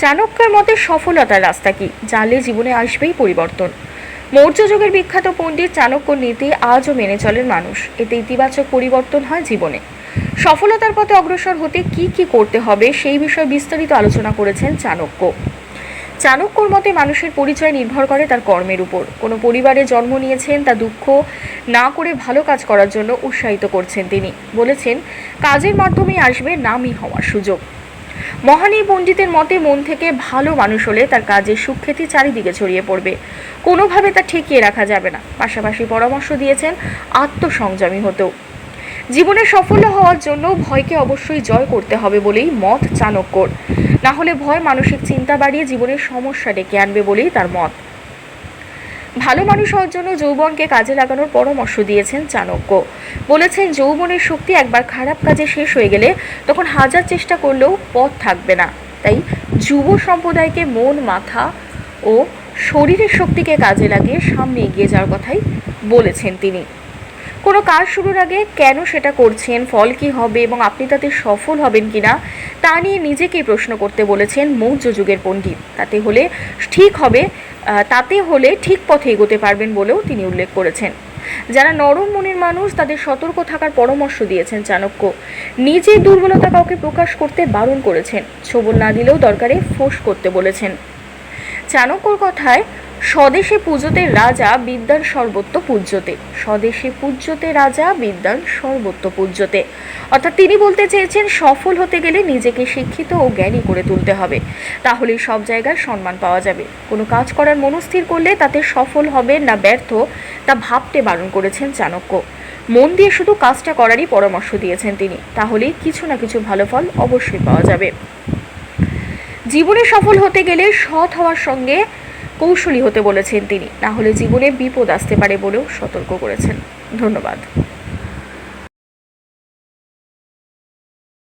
চাণক্যের মতে সফলতার রাস্তা কি? জানলে জীবনে আসবেই পরিবর্তন। মৌর্য যুগের বিখ্যাত পণ্ডিত চাণক্যর নীতি আজও মেনে চলেন মানুষ। এতে ইতিবাচক পরিবর্তন হয় জীবনে। সফলতার পথে অগ্রসর হতে কি কি করতে হবে সেই বিষয়ে বিস্তারিত আলোচনা করেছেন চাণক্য। চাণক্যর মতে মানুষের পরিচয় নির্ভর করে তার কর্মের উপর। কোনো পরিবারে জন্ম নিয়েছেন, তা দুঃখ না করে ভালো কাজ করার জন্য উৎসাহিত করছেন তিনি। বলেছেন, কাজের মাধ্যমে আসবে নামই হওয়ার সুযোগ। মহান পণ্ডিতের মতে মন থেকে ভালো মানুষ হলে তার কাজের সুখ্যাতি চারিদিকে ছড়িয়ে পড়বে। কোনোভাবে তা ঠেকিয়ে রাখা যাবে না। পাশাপাশি পরামর্শ দিয়েছেন আত্মসংযমী হতেও। জীবনে সফল হওয়ার জন্য ভয়কে অবশ্যই জয় করতে হবে বলেই মত চাণক্যর। না হলে ভয় মানসিক চিন্তা বাড়িয়ে জীবনের সমস্যা ডেকে আনবে বলেই তার মত। ভালো মানুষ হওয়ার জন্য যৌবনকে কাজে লাগানোর পরামর্শ দিয়েছেন চাণক্য। বলেছেন, যৌবনের শক্তি একবার খারাপ কাজে শেষ হয়ে গেলে তখন হাজার চেষ্টা করলেও পথ থাকবে না। তাই যুব সম্প্রদায়কে মন, মাথা ও শরীরের শক্তিকে কাজে লাগিয়ে সামনে এগিয়ে যাওয়ার কথাই বলেছেন তিনি। কোনো কাজ শুরুর আগে কেন সেটা করছেন? ফল কি হবে? এবং আপনি তাতে সফল হবেন কিনা? তা নিয়ে নিজেকেই প্রশ্ন করতে বলেছেন মৌর্য যুগের পণ্ডিত। তাতে হলে ঠিক হবে তাতে হলে ঠিক পথে এগোতে পারবেন বলেও তিনি উল্লেখ করেছেন। যারা নরম মনের মানুষ, তাদের সতর্ক থাকার পরামর্শ দিয়েছেন চাণক্য। নিজের দুর্বলতা কাউকে প্রকাশ করতে বারণ করেছেন। ছবল না দিলেও দরকারে ফোঁস করতে বলেছেন। চাণক্যর কথায় স্বদেশে পুজোতে রাজা বিদ্যার সর্বত্র পূজ্যতে স্বদেশে পূজ্যতে রাজা, বিদ্যান সর্বত্র পূজ্যতে অর্থাৎ তিনি বলতে চেয়েছেন, সফল হতে গেলে নিজেকে শিক্ষিত ও জ্ঞানী করে তুলতে হবে। তাহলেই সব জায়গায় সম্মান পাওয়া যাবে। কোনো কাজ করার মনস্থির করলে তাতে সফল হবে না ব্যর্থ, তা ভাবতে বারণ করেছেন চাণক্য। মন দিয়ে শুধু কাজটা করারই পরামর্শ দিয়েছেন তিনি। তাহলেই কিছু না কিছু ভালো ফল অবশ্যই পাওয়া যাবে। জীবনে সফল হতে গেলে সৎ হওয়ার সঙ্গে কৌশলী হতে বলেছেন তিনি। না হলে জীবনে বিপদ আসতে পারে বলেও সতর্ক করেছেন। ধন্যবাদ।